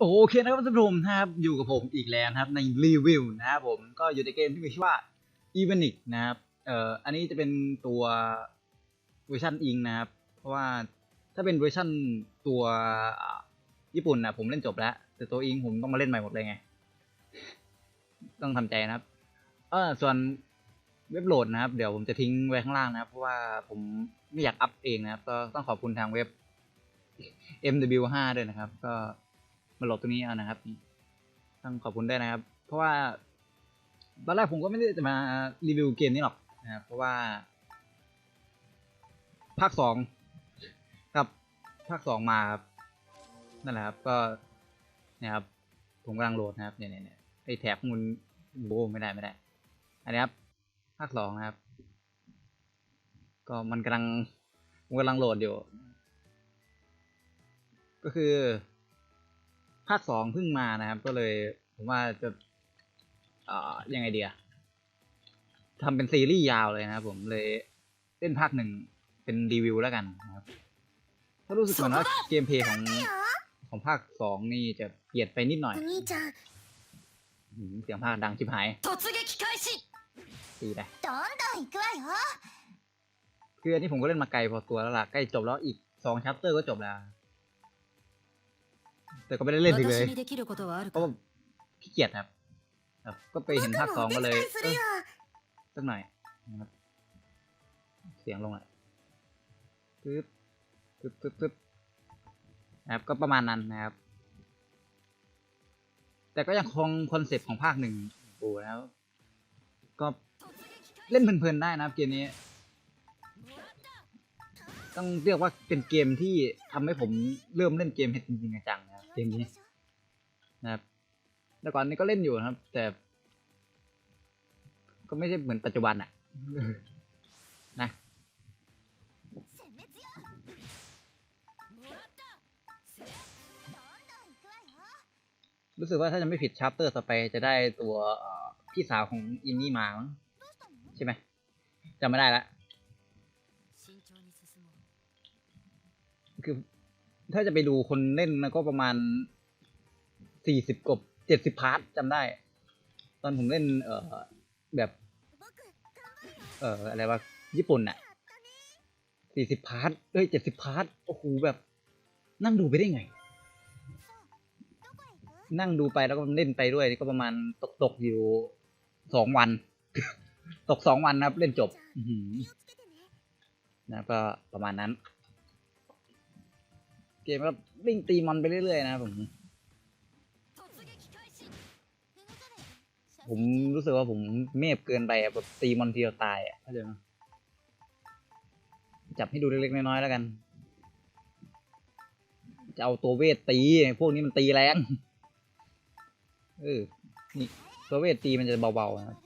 โอเคนะครับท่านผู้ชมนะครับอยู่กับผมอีกแล้วนะครับในรีวิวนะครับผมก็อยู่ในเกมที่มีชื่อว่า e v e n i c นะครับเอ่ออันนี้จะเป็นตัวเวอร์ชันอิงนะครับ เพราะว่าถ้าเป็นเวอร์ชันตัวญี่ปุ่นนะผมเล่นจบแล้ว แต่ตัวอิงผมต้องมาเล่นใหม่หมดเลยไง ต้องทำใจนะครับ เออส่วนเว็บโหลดนะครับ เดี๋ยวผมจะทิ้งไว้ข้างล่างนะครับ เพราะว่าผมไม่อยากอัพเองนะครับ ก็ต้องขอบคุณทางเว็บ MW5 ด้วยนะครับ ก็ มาโหลดตัวนี้เอานะครับต้องขอบคุณได้นะครับ เพราะว่าตอนแรกผมก็ไม่ได้จะมารีวิวเกมนี้หรอกนะครับเพราะว่า ภาคสองครับภาคสองมาครับนั่นแหละครับก็นี่ยครับผมกำลังโหลดนะครับเนี่ยเนี่ยไอแถบมุนโบไม่ได้ไม่ได้ อันนี้ครับภาคสองนะครับ ก็มันกำลังผมกำลังโหลดอยู่ ก็คือ ภาคสองเพิ่งมานะครับ ก็เลยผมว่าจะยังไงเดียทำเป็นซีรีส์ยาวเลยนะครับผมเลยเล่นภาคหนึ่งเป็นรีวิวแล้วกันนะครับ ถ้ารู้สึกเหมือนว่าเกมเพย์ของของภาคสองนี่จะเปลี่ยนไปนิดหน่อยเสียงภาคดังชิบหายตีไปคืออันนี้ผมก็เล่นมาไกลพอตัวแล้วล่ะใกล้จบแล้วอีกสองชัปเตอร์ก็จบแล้ว แต่ก็ไม่ได้เล่นถึงเลยเพราะขี้เกียจครับก็ไปเห็นภาคสองก็เลยสักหน่อยเสียงลงอะปึ๊บปึ๊บปึ๊บปึ๊บครับก็ประมาณนั้นนะครับ แต่ก็ยังคงคอนเซปต์ของภาคหนึ่งปูแล้ว ก็เล่นเพลินๆได้นะครับเกมนี้ ต้องเรียกว่าเป็นเกมที่ทำให้ผมเริ่มเล่นเกมเห็นจริงจัง เกมนี้นะครับแต่ก่อนนี้ก็เล่นอยู่นะครับ แต่ ก็ไม่ใช่เหมือนปัจจุบันอะนะรู้สึกว่าถ้าจะไม่ผิดชาร์เตอร์สไปจะได้ตัวพี่สาวของอินนี่มาใช่ไหมจำไม่ได้ละคือ ถ้าจะไปดูคนเล่นนะก็ประมาณสี่สิบกบเจ็ดสิบพาร์ทจำได้ ตอนผมเล่น เออแบบ เอออะไรวะญี่ปุ่นอะสี่สิบพาร์ทเอ้ยเจ็ดสิบพาร์ทโอ้โหแบบ นั่งดูไปได้ไง นั่งดูไปแล้วก็เล่นไปด้วยก็ประมาณตกตกอยู่สองวัน ตกสองวันนะครับ เล่นจบนะก็ประมาณนั้น เกมก็วิ่งตีมอนไปเรื่อยๆนะผม ผมรู้สึกว่าผมเมฟเกินไปแบบตีมอนทีเดียวตายอะเข้าใจไหมจับให้ดูเล็กๆน้อยๆแล้วกัน จะเอาตัวเวทตี พวกนี้มันตีแรงเออนี่ตัวเวทตีมันจะเบาๆนะ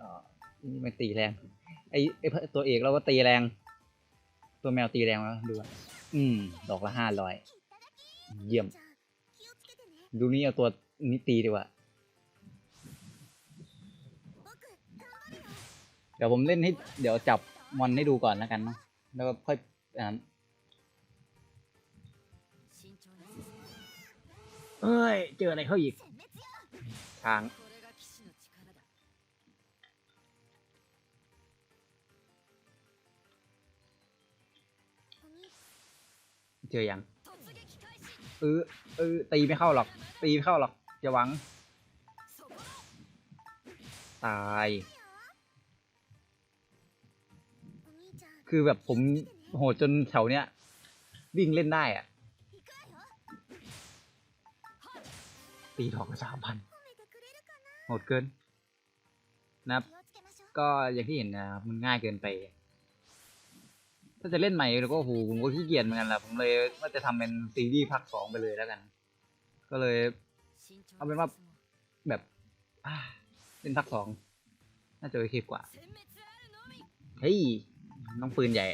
อ่านี่มันตีแรงไอ้ไอ้ตัวเอกเราก็ตีแรง ตัวแมวตีแรงแล้วดูอืม ดอกละห้าร้อย เยี่ยม ดูนี่เอาตัวนี้ตีดีกว่า เดี๋ยวผมเล่นให้ เดี๋ยวจับมอนให้ดูก่อนแล้วกันเนาะ แล้วก็ค่อยอ่านเอ้ย เจออะไรเข้าอีก ทาง เจอยังเออเออตีไม่เข้าหรอก ตีไม่เข้าหรอกจะหวัง ตาย คือแบบผมโหจนแถวเนี้ย วิ่งเล่นได้อะตีดอกสามพันโหดเกินนะก็อย่างที่เห็นนะมันง่ายเกินไปาจะเล่นใหม่แล้วก็หูผมก็ขี้เกียจเหมือนกันแหละผมเลยว่าจะทำเป็นซีรีส์ภาคสองไปเลยแล้วกัน ก็เลย เอาเป็นว่าแบบเป็นพักสองน่าจะโอเคกว่า เฮ้ย น้องปืนใหญ่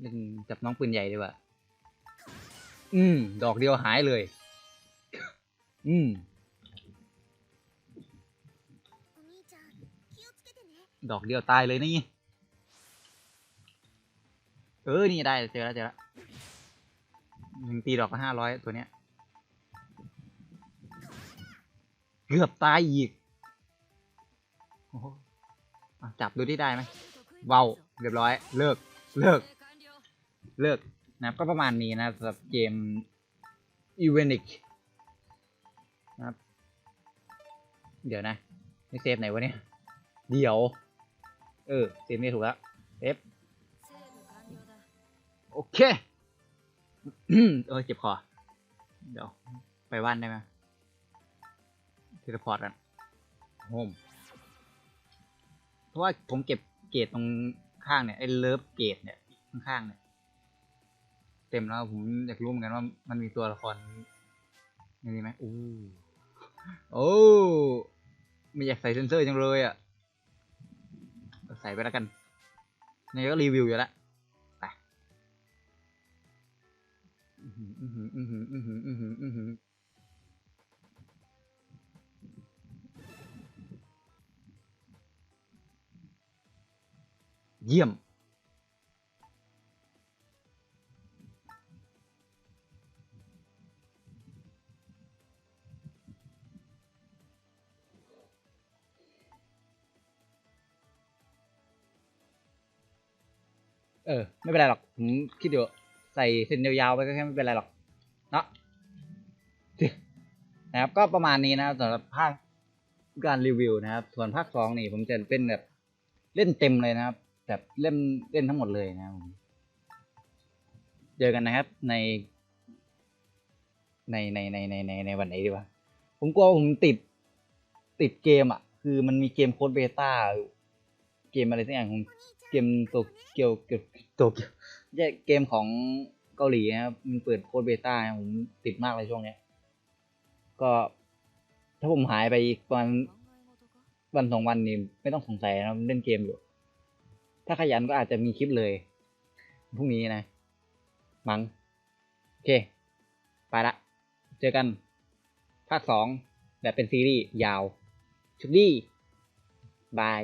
เล่นจับน้องปืนใหญ่ดีกว่า อืม ดอกเดียวหายเลย อืม ดอกเดียวตายเลยนี่ เออ นี่ได้เจอแล้วเจอแล้วหนึ่งตีดอกก็ห้าร้อยตัวเนี้ย เกือบตายอีกโอ้จับดูที่ได้ไหมเว้าเรียบร้อย เลิก เลิก เลิกนะครับก็ประมาณนี้นะสำหรับเกม e v e n i c นะครับ เดี๋ยวนะไม่เซฟไหนวะเนี่ย เดี๋ยว เออเซเมถูกแล้วเอฟโอเคเออเจ็บคอ เดี๋ยว ไปบ้านได้ไหมเทเลพอร์ตกันโฮมเพราะว่าผมเก็บเกรดตรงข้างเนี่ย ไอ้เลิฟเกรดเนี่ย ข้างๆเนี่ย เต็มแล้วผมอยากรู้เหมือนกันว่ามันมีตัวละครนี่ไหมอู้โอ้ไม่อยากใส่เซนเซอร์จังเลยอะ ใส่ไปแล้วกันนี่ก็รีวิวอยู่แล้วไปอื้อหือ เออ ไม่เป็นไรหรอกผมคิดอยู่ใส่เส้นยาวๆไปก็แค่ไม่เป็นไรหรอกเนาะนะครับ ก็ประมาณนี้นะครับสำหรับภาคการรีวิวนะครับ ส่วนภาคสองนี่ผมจะเป็นแบบเล่นเต็มเลยนะครับ แบบเล่นเล่นทั้งหมดเลยนะครับเจอกันนะครับ ใน ในในในในในในวันไหนดีวะผมกลัวผมติดติดเกมอะ คือมันมีเกมโค้ดเบต้าเกมอะไรสักอย่างของ เกมโตเกี่ยวเกียวโตเกี่ยวเกมของเกาหลีนะครับมันเปิดโค้ดเบต้าผมติดมากเลยช่วงเนี้ย ก็ถ้าผมหายไปอีกวันวันสองวันนี้ไม่ต้องสงสัยนะเล่นเกมอยู่ ถ้าขยันก็อาจจะมีคลิปเลยพรุ่งนี้นะมังโอเค ไปละ เจอกัน ภาคสองแบบเป็นซีรีส์ยาวชุดดี้บาย